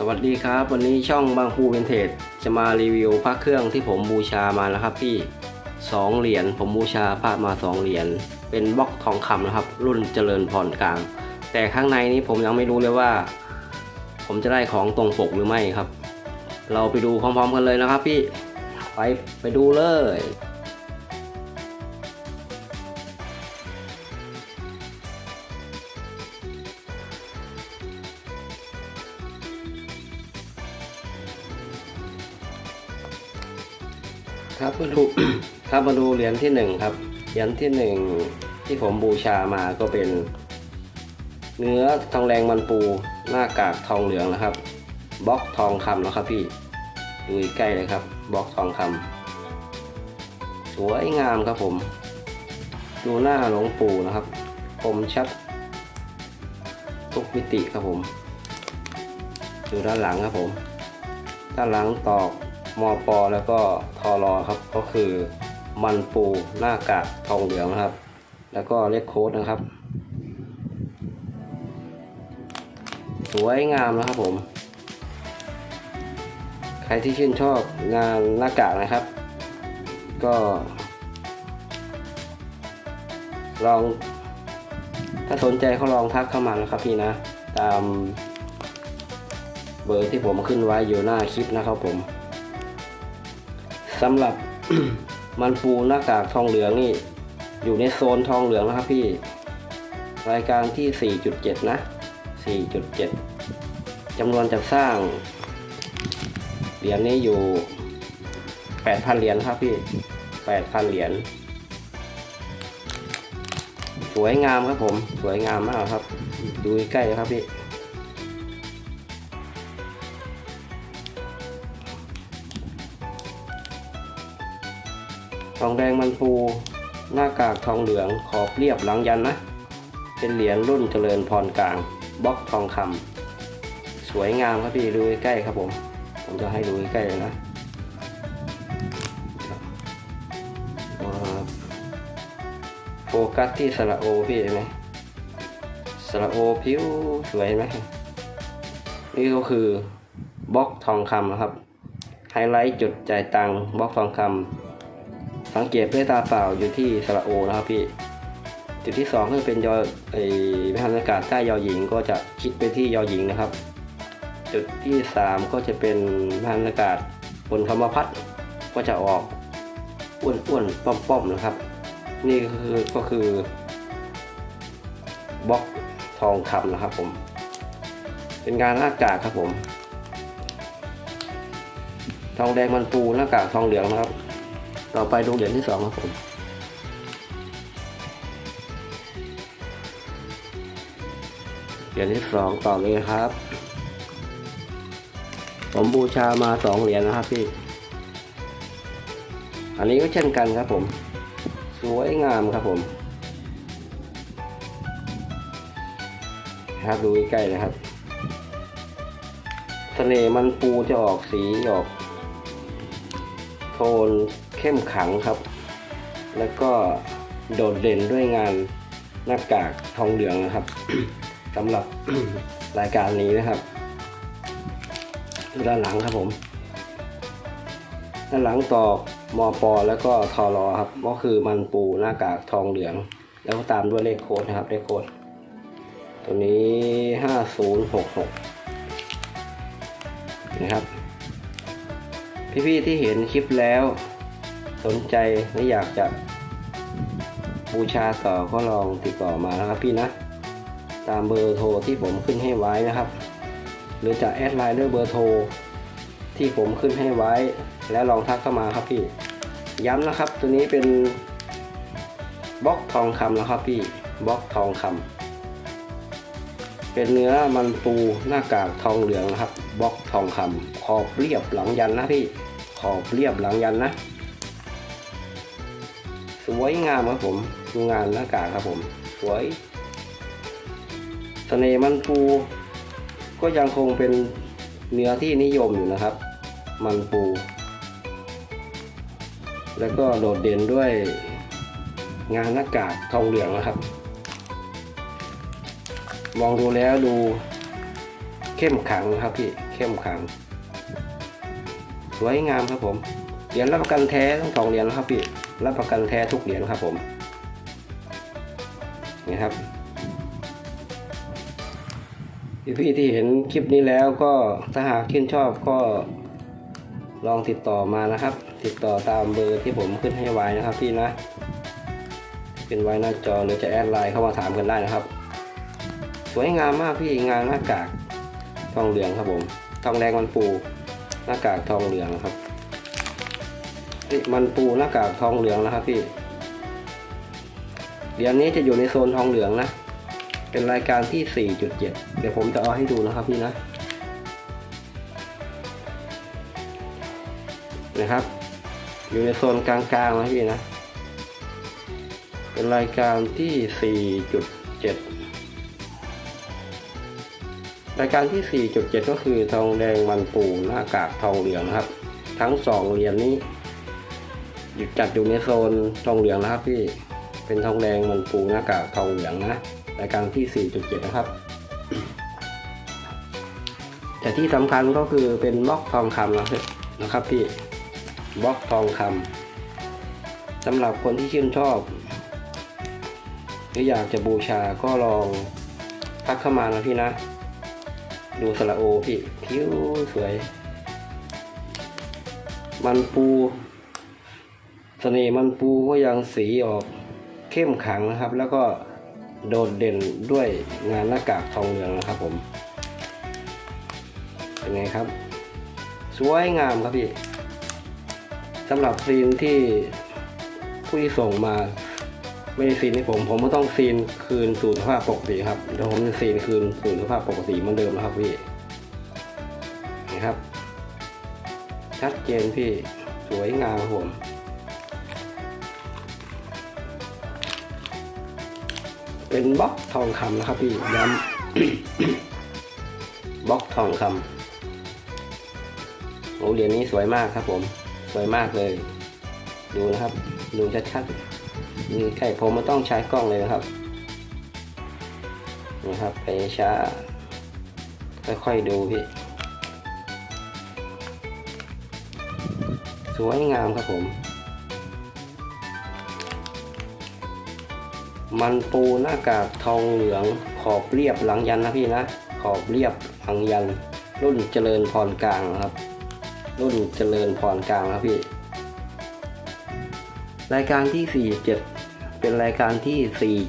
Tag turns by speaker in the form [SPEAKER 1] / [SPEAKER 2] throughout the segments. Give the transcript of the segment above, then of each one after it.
[SPEAKER 1] สวัสดีครับ วันนี้ช่องบางปูวินเทจจะมารีวิวพระเครื่องที่ผมบูชามานะครับพี่สองเหรียญผมบูชาพระมาสองเหรียญเป็นบล็อกทองคำนะครับ รุ่นเจริญพรกลาง แต่ข้างในนี้ผมยังไม่รู้เลยว่า ผมจะได้ของตรงปกหรือไม่ครับ เราไปดูพร้อมๆกันเลยนะครับพี่ไปไปดูเลย มาดูครับมาดูเหรียญที่หนึ่งครับ เหรียญที่หนึ่งที่ผมบูชามาก็เป็น เนื้อทองแดงมันปู หน้ากากทองเหลืองนะครับบล็อกทองคำนะครับพี่ดูใกล้เลยครับบล็อกทองคำสวยงามครับผม ดูหน้าหลวงปู่นะครับคมชัดทุกมิติครับผม ดูด้านหลังครับผม ด้านหลังตอก มอปอแล้วก็ทอรอครับ ก็คือมันปูหน้ากากทองเหลืองนะครับ แล้วก็เลขโค้ดนะครับ สวยงามนะครับผม ใครที่ชื่นชอบงานหน้ากากนะครับ ก็ ลอง ถ้าสนใจเขาลองทักเข้ามานะครับพี่นะ ตามเบอร์ที่ผมขึ้นไว้อยู่หน้าคลิปนะครับผม สำหรับมันปูหน้ากากทองเหลืองนี่ อยู่ในโซนทองเหลืองนะครับพี่ รายการที่ 4.7 นะ 4.7จำนวนจัดสร้าง เหรียญนี้อยู่ 8,000 เหรียญครับพี่ 8,000 เหรียญสวยงามครับผม สวยงามมากครับ ดูใกล้ครับพี่ ทองแดงมันปูหน้ากากทองเหลืองขอบเรียบหลังยันนะ เป็นเหรียญรุ่นเจริญพรกลางบล็อกทองคำสวยงามครับพี่ดูใกล้ครับผม ผมจะให้ดูใกล้เลยนะโฟกัสที่สระโอพี่เห็นไหมสระโอผิวสวยไหมนี่ก็คือบล็อกทองคำนะครับไฮไลท์จุดจ่ายตังค์บล็อกทองคำ สังเกตด้วยตาเปล่าอยู่ที่สระโอนะครับพี่ จุดที่สองก็เป็นยอไอไม่ทันอากาศใต้ยอหญิงก็จะคิดไปที่ยอหญิงนะครับ จุดที่สามก็จะเป็นไม่ทันอากาศบนคำว่าพัดก็จะออกอ้วนอ้วนๆป้อมป้อมๆนะครับ นี่ก็คือก็คือบล็อกทองคำนะครับผม เป็นงานหน้ากากครับผม ทองแดงมันปูหน้ากากทองเหลืองนะครับ ต่อไปดูเหรียญที่สองครับผมเหรียญที่สองต่อเลยครับ ผมบูชามาสองเหรียญนะครับพี่ อันนี้ก็เช่นกันครับผม สวยงามครับผมครับดูใกล้ๆนะครับเสน่ห์มันปูจะออกสีออก โทน เข้มขังครับ แล้วก็โดดเด่นด้วยงานหน้ากากทองเหลืองนะครับสำหรับรายการนี้นะครับด้านหลังครับผมด้านหลังตอกมอปอแล้วก็ทอรอครับ ก็คือมันปูหน้ากากทองเหลือง แล้วก็ตามด้วยเลขโค้ดนะครับเลขโค้ดตัวนี้ห้าศูนย์หกหกนะครับ พี่ๆที่เห็นคลิปแล้ว สนใจและอยากจะบูชาต่อก็ลองติดต่อมานะครับพี่นะ ตามเบอร์โทรที่ผมขึ้นให้ไว้นะครับ หรือจะแอดไลน์ด้วยเบอร์โทรที่ผมขึ้นให้ไว้ แล้วลองทักเข้ามาครับพี่ ย้ำนะครับตัวนี้เป็นบล็อกทองคำนะครับพี่บล็อกทองคำเป็นเนื้อมันปูหน้ากากทองเหลืองนะครับบล็อกทองคำขอบเรียบหลังยันนะพี่ขอบเรียบหลังยันนะ วยงามครับผมดูงานหน้ากากครับผมสวยเสน่ห์มันปูก็ยังคงเป็นเนื้อที่นิยมอยู่นะครับ มันปู แล้วก็โดดเด่นด้วยงานหน้ากากทองเหลืองนะครับ มองดูแล้วดูเข้มขังครับพี่เข้มขัง สวยงามครับผมเหรียญรับประกันแท้ทั้งสองเหรียญครับพี่ รับประกันแท้ทุกเหรียญครับผมนี่ครับพี่ๆที่เห็นคลิปนี้แล้วก็ถ้าหากชื่นชอบก็ลองติดต่อมานะครับ ติดต่อตามเบอร์ที่ผมขึ้นให้ไว้นะครับพี่นะเป็นไว้หน้าจอหรือจะแอดไลน์เข้ามาถามกันได้นะครับ สวยงามมากพี่งานหน้ากากทองเหลืองครับผม ทองแดงมันปูหน้ากากทองเหลืองครับ มันปูหน้ากากทองเหลืองนะครับพี่ เหรียญนี้จะอยู่ในโซนทองเหลืองนะ เป็นรายการที่ 4.7 เดี๋ยวผมจะเอาให้ดูนะครับพี่นะ นะครับ อยู่ในโซนกลางๆนะพี่นะ เป็นรายการที่ 4.7รายการที่ 4.7 ก็คือทองแดงมันปูหน้ากากทองเหลืองครับ ทั้งสองเหรียญนี้ อยู่จัดอยู่ในโซนทองเหลืองนะครับพี่เป็นทองแดงมันปูหน้ากากทองเหลืองนะรายการที่ 4.7 นะครับ แต่ที่สำคัญก็คือเป็นบล็อกทองคำนะครับนะครับพี่บล็อกทองคำสำหรับคนที่ชื่นชอบหรืออยากจะบูชาก็ลองทักเข้ามานะพี่นะ ดูสระโอพี่ผิวสวย มันปู เสน่ห์มันปูก็ยังสีออกเข้มขังนะครับ แล้วก็โดดเด่นด้วยงานหน้ากากทองเหลืองนะครับผมเป็นไงครับ สวยงามครับพี่สำหรับซีนที่ผู้ที่ส่งมาไม่ได้ซีนให้ผม ผมก็ต้องซีนคืนสู่สภาพปกติครับเดี๋ยวผมจะซีนคืนสู่สภาพปกติเหมือนเดิมนะครับพี่นี่ครับ ชัดเจนพี่สวยงามครับผม เป็นบล็อกทองคำนะครับพี่ย้ำบล็อกทองคำโอ้เหรียญนี้สวยมากครับผม สวยมากเลย ดูนะครับ ดูชัดๆนี่ใกล้ผมมันต้องใช้กล้องเลยนะครับนี่ครับไปช้าค่อยๆดูพี่ สวยงามครับผม มันปูหน้ากากทองเหลืองขอบเรียบหลังยันนะพี่นะ ขอบเรียบหลังยัน รุ่นเจริญพรกลางครับ รุ่นเจริญพรกลางครับพี่ รายการที่ 47 เป็นรายการที่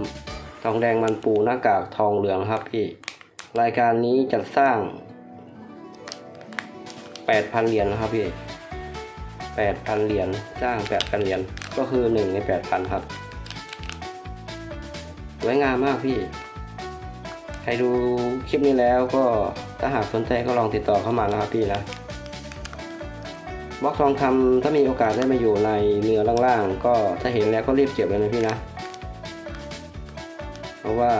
[SPEAKER 1] 4.7 ทองแดงมันปูหน้ากากทองเหลืองครับพี่ รายการนี้จัดสร้าง 8,000 เหรียญนะครับพี่ 8,000 เหรียญ สร้าง 8,000 เหรียญ ก็คือ 1 ใน 8,000 ครับ สวยงามมากพี่ ใครดูคลิปนี้แล้วก็ถ้าหากสนใจก็ลองติดต่อเข้ามานะครับพี่นะบล็อกทองคำถ้ามีโอกาสได้มาอยู่ในเนื้อล่างๆ ก็ถ้าเห็นแล้วก็รีบเก็บเลยนะพี่นะ เพราะว่า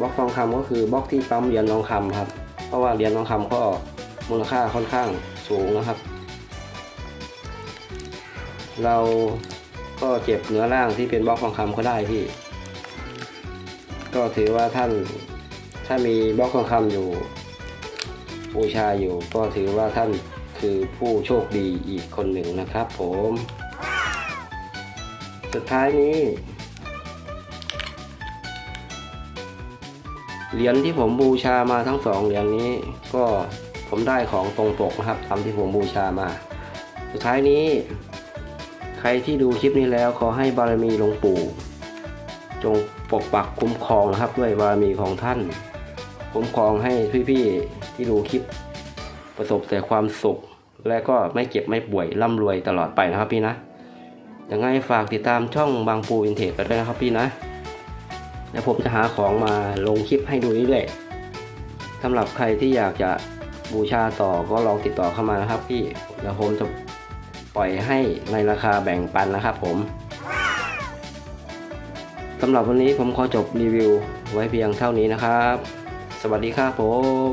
[SPEAKER 1] บล็อกทองคำก็คือบล็อกที่ปั๊มเหรียญทองคำครับ เพราะว่าเหรียญทองคำก็มูลค่าค่อนข้างสูงนะครับ เราก็เก็บเนื้อล่างที่เป็นบล็อกทองคำก็ได้พี่ ก็ถือว่าท่านถ้ามีบล็อกทองคำอยู่บูชาอยู่ ก็ถือว่าท่านคือผู้โชคดีอีกคนหนึ่งนะครับผม สุดท้ายนี้เหรียญที่ผมบูชามาทั้งสองเหรียญนี้ ก็ผมได้ของตรงปกนะครับตามที่ผมบูชามา สุดท้ายนี้ ใครที่ดูคลิปนี้แล้วขอให้บารมีหลวงปู่ จง ปกปักคุ้มครองนะครับ ด้วยบารมีของท่าน คุ้มครองให้พี่ๆที่ดูคลิป ประสบแต่ความสุข และก็ไม่เจ็บไม่ป่วยร่ำรวยตลอดไปนะครับพี่นะยังไงฝากติดตามช่องบางปูอินเทจกันด้วยนะครับพี่นะแล้วผมจะหาของมาลงคลิปให้ดูเรื่อยๆสำหรับใครที่อยากจะบูชาต่อก็ลองติดต่อเข้ามานะครับพี่เดี๋ยวผมจะปล่อยให้ในราคาแบ่งปันนะครับผม สำหรับวันนี้ผมขอจบรีวิวไว้เพียงเท่านี้นะครับ สวัสดีครับผม